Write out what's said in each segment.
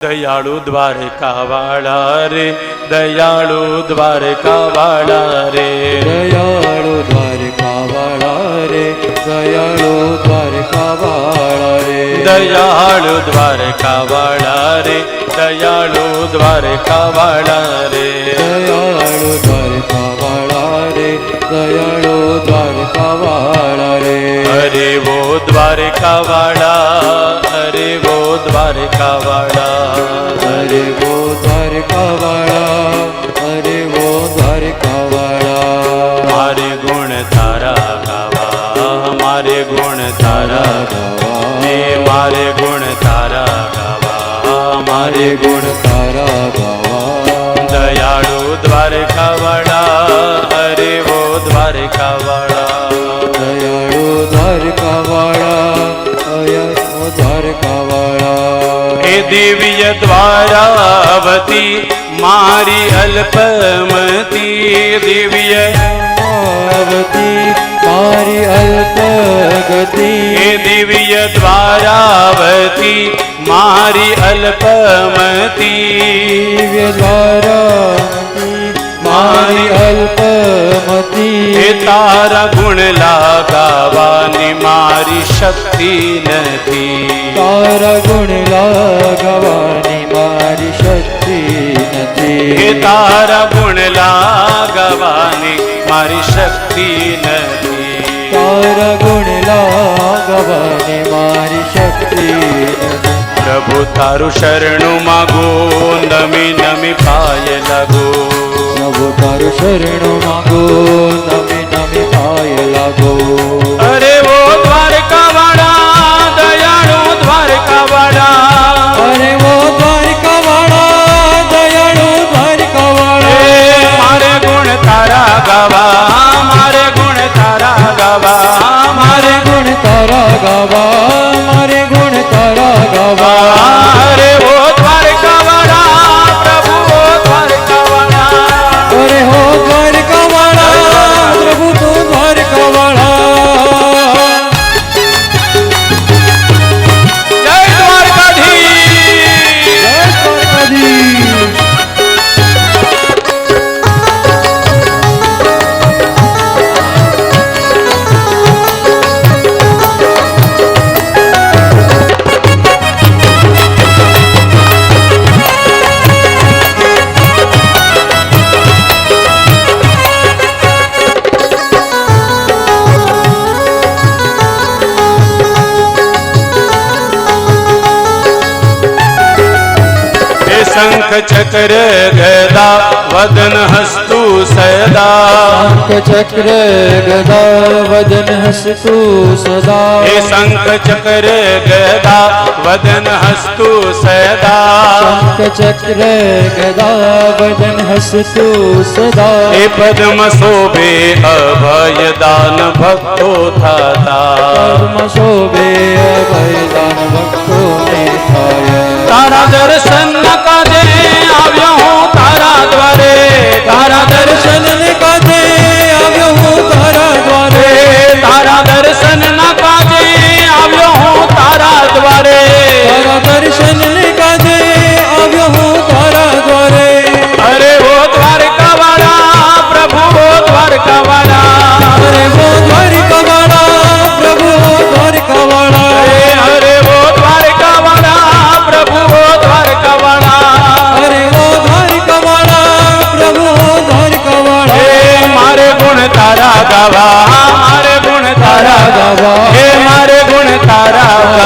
દયાળુ દ્વારકા વાળા રે દયાળુ દ્વારકા વાળા રે દયાળુ દ્વારકા વાળા રે દયાળુ દ્વારકા વાળા રે દયાળુ દ્વારકા વાળા રે દયાળુ દ્વારકા વાળા રે દયાળુ દ્વારકા વાળા રે દયાળુ દ્વારકા વાળા રે હરે વો દ્વારકા વાળા હરે વો દ્વારકા વાળા ગુણ તારા ગાવા હે મારે ગુણ તારા ગાવા મારે હરે ગુણ તારા ગાવા દયાળુ દ્વારકા વાળા હરે વો દ્વારકા વાળા દયાળુ દ્વારકા વાળા અયસ્મો દ્વારકા વાળા હે દિવ્ય દ્વારાવતી મારી અલ્પમતી દિવ્ય આવતી મારી અલ્પ ગતિ હે દિવ્ય દ્વારાવતી મારી અલ્પમતી. દિવ્ય દ્વારાવતી મારી અલ્પમતી. એ તારા ગુણ લાગાવાની મારી શક્તિ નથી. તારા ગુણ લાગવાની મારી શક્તિ નથી. એ તારા ગુણ લાગવાની મારી શક્તિ નથી. તારા ગુણ લાગવાની મારી શક્તિ પ્રભુ તારું શરણું માગો નમી નમી પાય લાગો. પ્રભુ તારું શરણું માગો નમી નમી પાય લાગો. અરે ઓ દ્વારકા વાળા દયાળુ દ્વારકા વાળા અરે ઓ દ્વારકા વાળા દયાળુ દ્વારકા વાળા મારે ગુણ તારા ગાવા મારે ગુણ તારા ગાવા મારે ગુણ તારા ગાવા. शंख चक्र गदा वदन हस्तु सदा। शंख चक्र गदा वदन हस्तु सदा। हे शंख चक्र गदा वदन हस्तु सदा। शंख चक्र गदा वदन हस्तु सदा। हे पद्म शोभे अभय दान भक्तो थाता। पद्म शोभे अभय दान भक्तो थाता। तारा दर्शन હે મારે ગુણ તારા.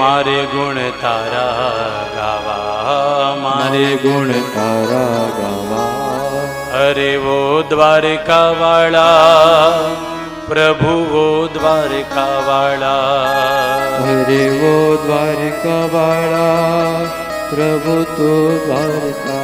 મારે ગુણ તારા ગાવા, મારે ગુણ તારા ગાવા. અરે વો દ્વારકા વાળા પ્રભુ વો દ્વારકા વાળા અરે વો દ્વારકા વાળા પ્રભુ તો દ્વારકા